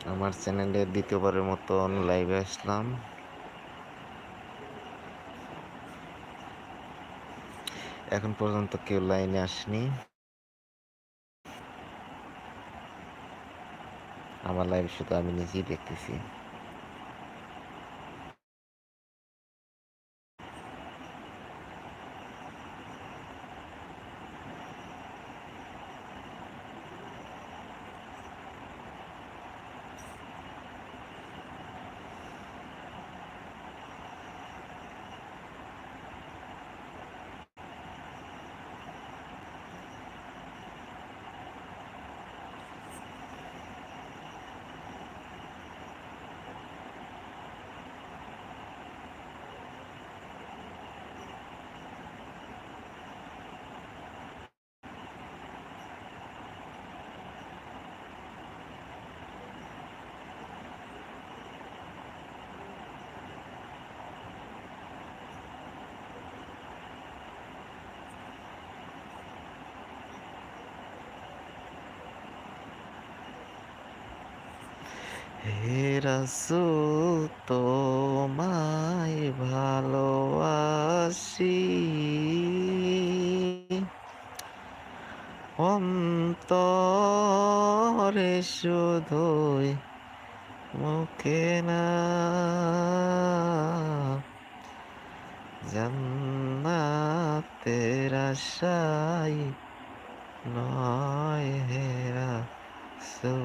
আমার চ্যানেলে দ্বিতীয়বারের মতন লাইভে আসলাম। এখন পর্যন্ত কেউ লাইনে আসনি। আমার লাইভ শুধু আমি নিজেই দেখতেছি। হে রাসূল তোমায় ভালোবাসি। অন্তরে শুধুই মুখে না। জান্নাতের আশায় নয় হে রাসূল